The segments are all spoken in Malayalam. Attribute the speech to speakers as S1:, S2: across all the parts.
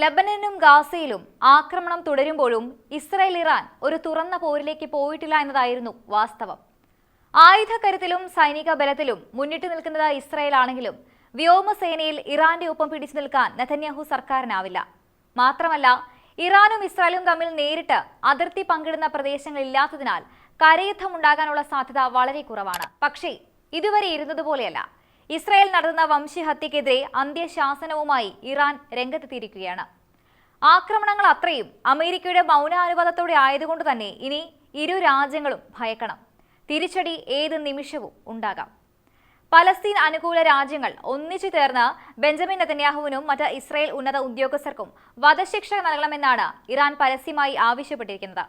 S1: ലബനനും ഗാസയിലും ആക്രമണം തുടരുമ്പോഴും ഇസ്രായേൽ ഇറാൻ ഒരു തുറന്ന പോരിലേക്ക് പോയിട്ടില്ല എന്നതായിരുന്നു വാസ്തവം. ആയുധക്കരുത്തിലും സൈനിക ബലത്തിലും മുന്നിട്ട് നിൽക്കുന്നത് ഇസ്രായേൽ ആണെങ്കിലും വ്യോമസേനയിൽ ഇറാന്റെ ഒപ്പം പിടിച്ചു നിൽക്കാൻ നെതന്യാഹു സർക്കാരിനാവില്ല. മാത്രമല്ല ഇറാനും ഇസ്രായേലും തമ്മിൽ നേരിട്ട് അതിർത്തി പങ്കിടുന്ന പ്രദേശങ്ങളില്ലാത്തതിനാൽ കരയുദ്ധം ഉണ്ടാകാനുള്ള സാധ്യത വളരെ കുറവാണ്. പക്ഷേ ഇതുവരെ ഇരുന്നതുപോലെയല്ല ഇസ്രായേൽ നടത്തുന്ന വംശഹത്യക്കെതിരെ അന്ത്യശാസനവുമായി ഇറാൻ രംഗത്തെത്തിയിരിക്കുകയാണ്. ആക്രമണങ്ങൾ അത്രയും അമേരിക്കയുടെ മൗനാനുവാദത്തോടെ ആയതുകൊണ്ട് തന്നെ ഇനി ഇരു രാജ്യങ്ങളും ഭയക്കണം. തിരിച്ചടി ഏത് നിമിഷവും ഉണ്ടാകാം. പലസ്തീൻ അനുകൂല രാജ്യങ്ങൾ ഒന്നിച്ചു ചേർന്ന് ബെഞ്ചമിൻ നെതന്യാഹുവിനും മറ്റ് ഇസ്രായേൽ ഉന്നത ഉദ്യോഗസ്ഥർക്കും വധശിക്ഷ നൽകണമെന്നാണ് ഇറാൻ പരസ്യമായി ആവശ്യപ്പെട്ടിരിക്കുന്നത്.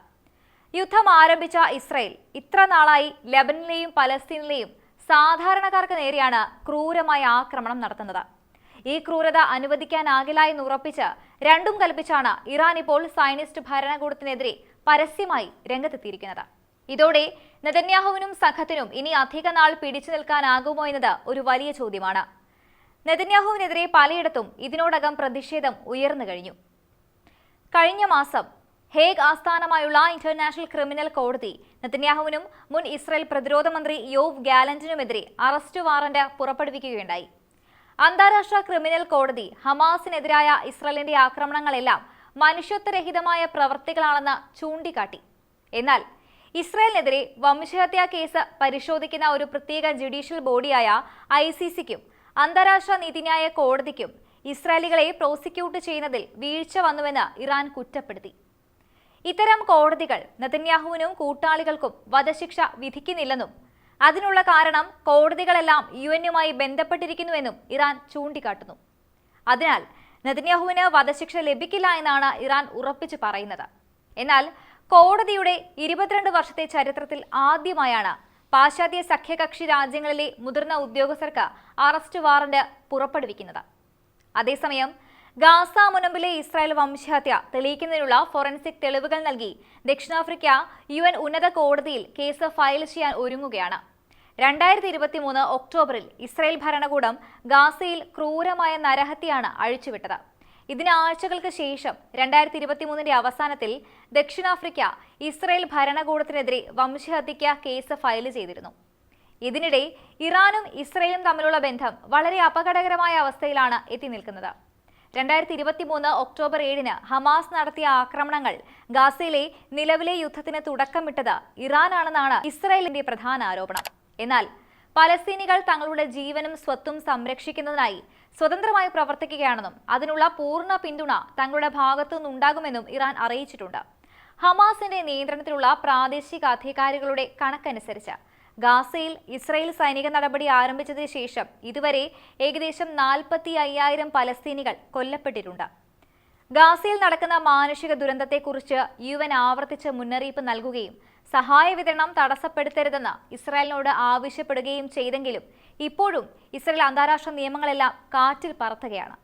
S1: യുദ്ധം ആരംഭിച്ച ഇസ്രായേൽ ഇത്ര നാളായി ലബനിലെയും പലസ്തീനിലെയും സാധാരണക്കാർക്ക് നേരെയാണ് ക്രൂരമായ ആക്രമണം നടത്തുന്നത്. ഈ ക്രൂരത അനുവദിക്കാനാകില്ല എന്ന് ഉറപ്പിച്ച് രണ്ടും കൽപ്പിച്ചാണ് ഇറാൻ ഇപ്പോൾ സൈനിസ്റ്റ് ഭരണകൂടത്തിനെതിരെ പരസ്യമായി രംഗത്തെത്തിയിരിക്കുന്നത്. ഇതോടെ നെതന്യാഹുവിനും സംഘത്തിനും ഇനി അധിക നാൾ പിടിച്ചു നിൽക്കാനാകുമോ എന്നത് ഒരു വലിയ ചോദ്യമാണ്. നെതന്യാഹുവിനെതിരെ പലയിടത്തും ഇതിനോടകം പ്രതിഷേധം ഉയർന്നു കഴിഞ്ഞു. കഴിഞ്ഞ മാസം ഹേഗ് ആസ്ഥാനമായുള്ള ഇന്റർനാഷണൽ ക്രിമിനൽ കോടതി നെതന്യാഹുവിനും മുൻ ഇസ്രായേൽ പ്രതിരോധ മന്ത്രി യോവ് ഗാലന്റിനുമെതിരെ അറസ്റ്റ് വാറന്റ് പുറപ്പെടുവിക്കുകയുണ്ടായി. അന്താരാഷ്ട്ര ക്രിമിനൽ കോടതി ഹമാസിനെതിരായ ഇസ്രായേലിന്റെ ആക്രമണങ്ങളെല്ലാം മനുഷ്യത്വരഹിതമായ പ്രവൃത്തികളാണെന്ന് ചൂണ്ടിക്കാട്ടി. എന്നാൽ ഇസ്രായേലിനെതിരെ വംശഹത്യാ കേസ് പരിശോധിക്കുന്ന ഒരു പ്രത്യേക ജുഡീഷ്യൽ ബോഡിയായ ഐ സി സിക്കും അന്താരാഷ്ട്ര നീതിന്യായ കോടതിക്കും ഇസ്രായേലികളെ പ്രോസിക്യൂട്ട് ചെയ്യുന്നതിൽ വീഴ്ച വന്നുവെന്ന് ഇറാൻ കുറ്റപ്പെടുത്തി. ഇത്തരം കോടതികൾ നെതന്യാഹുവിനും കൂട്ടാളികൾക്കും വധശിക്ഷ വിധിക്കുന്നില്ലെന്നും അതിനുള്ള കാരണം കോടതികളെല്ലാം യു എന്നുമായി ബന്ധപ്പെട്ടിരിക്കുന്നുവെന്നും ഇറാൻ ചൂണ്ടിക്കാട്ടുന്നു. അതിനാൽ നെതന്യാഹുവിന് വധശിക്ഷ ലഭിക്കില്ല എന്നാണ് ഇറാൻ ഉറപ്പിച്ചു പറയുന്നത്. എന്നാൽ കോടതിയുടെ ഇരുപത്തിരണ്ട് വർഷത്തെ ചരിത്രത്തിൽ ആദ്യമായാണ് പാശ്ചാത്യ സഖ്യകക്ഷി രാജ്യങ്ങളിലെ മുതിർന്ന ഉദ്യോഗസ്ഥർക്ക് അറസ്റ്റ് വാറന്റ് പുറപ്പെടുവിക്കുന്നത്. അതേസമയം ഗാസ മുനമ്പിലെ ഇസ്രായേൽ വംശഹത്യ തെളിയിക്കുന്നതിനുള്ള ഫോറൻസിക് തെളിവുകൾ നൽകി ദക്ഷിണാഫ്രിക്ക യു എൻ ഉന്നത കോടതിയിൽ കേസ് ഫയൽ ചെയ്യാൻ ഒരുങ്ങുകയാണ്. രണ്ടായിരത്തി ഇരുപത്തി മൂന്ന് ഒക്ടോബറിൽ ഇസ്രായേൽ ഭരണകൂടം ഗാസയിൽ ക്രൂരമായ നരഹത്യയാണ് അഴിച്ചുവിട്ടത്. ഇതിന് ആഴ്ചകൾക്ക് ശേഷം രണ്ടായിരത്തി ഇരുപത്തി മൂന്നിന്റെ അവസാനത്തിൽ ദക്ഷിണാഫ്രിക്ക ഇസ്രായേൽ ഭരണകൂടത്തിനെതിരെ വംശഹത്യയ്ക്ക് കേസ് ഫയൽ ചെയ്തിരുന്നു. ഇതിനിടെ ഇറാനും ഇസ്രയേലും തമ്മിലുള്ള ബന്ധം വളരെ അപകടകരമായ അവസ്ഥയിലാണ് എത്തി നിൽക്കുന്നത്. രണ്ടായിരത്തി ഇരുപത്തി മൂന്ന് ഒക്ടോബർ ഏഴിന് ഹമാസ് നടത്തിയ ആക്രമണങ്ങൾ ഗാസയിലെ നിലവിലെ യുദ്ധത്തിന് തുടക്കമിട്ടത് ഇറാനാണെന്നാണ് ഇസ്രായേലിന്റെ പ്രധാന ആരോപണം. എന്നാൽ പലസ്തീനികൾ തങ്ങളുടെ ജീവനും സ്വത്തും സംരക്ഷിക്കുന്നതിനായി സ്വതന്ത്രമായി പ്രവർത്തിക്കുകയാണെന്നും അതിനുള്ള പൂർണ പിന്തുണ തങ്ങളുടെ ഭാഗത്തുനിന്നുണ്ടാകുമെന്നും ഇറാൻ അറിയിച്ചിട്ടുണ്ട്. ഹമാസിന്റെ നിയന്ത്രണത്തിലുള്ള പ്രാദേശിക അധികാരികളുടെ കണക്കനുസരിച്ച് ഗാസയിൽ ഇസ്രയേൽ സൈനിക നടപടി ആരംഭിച്ചതിന് ശേഷം ഇതുവരെ ഏകദേശം നാൽപ്പത്തി അയ്യായിരം പലസ്തീനികൾ കൊല്ലപ്പെട്ടിട്ടുണ്ട്. ഗാസയിൽ നടക്കുന്ന മാനുഷിക ദുരന്തത്തെക്കുറിച്ച് യു എൻ ആവർത്തിച്ച് മുന്നറിയിപ്പ് നൽകുകയും സഹായ വിതരണം തടസ്സപ്പെടുത്തരുതെന്ന് ഇസ്രായേലിനോട് ആവശ്യപ്പെടുകയും ചെയ്തെങ്കിലും ഇപ്പോഴും ഇസ്രായേൽ അന്താരാഷ്ട്ര നിയമങ്ങളെല്ലാം കാറ്റിൽ പറത്തുകയാണ്.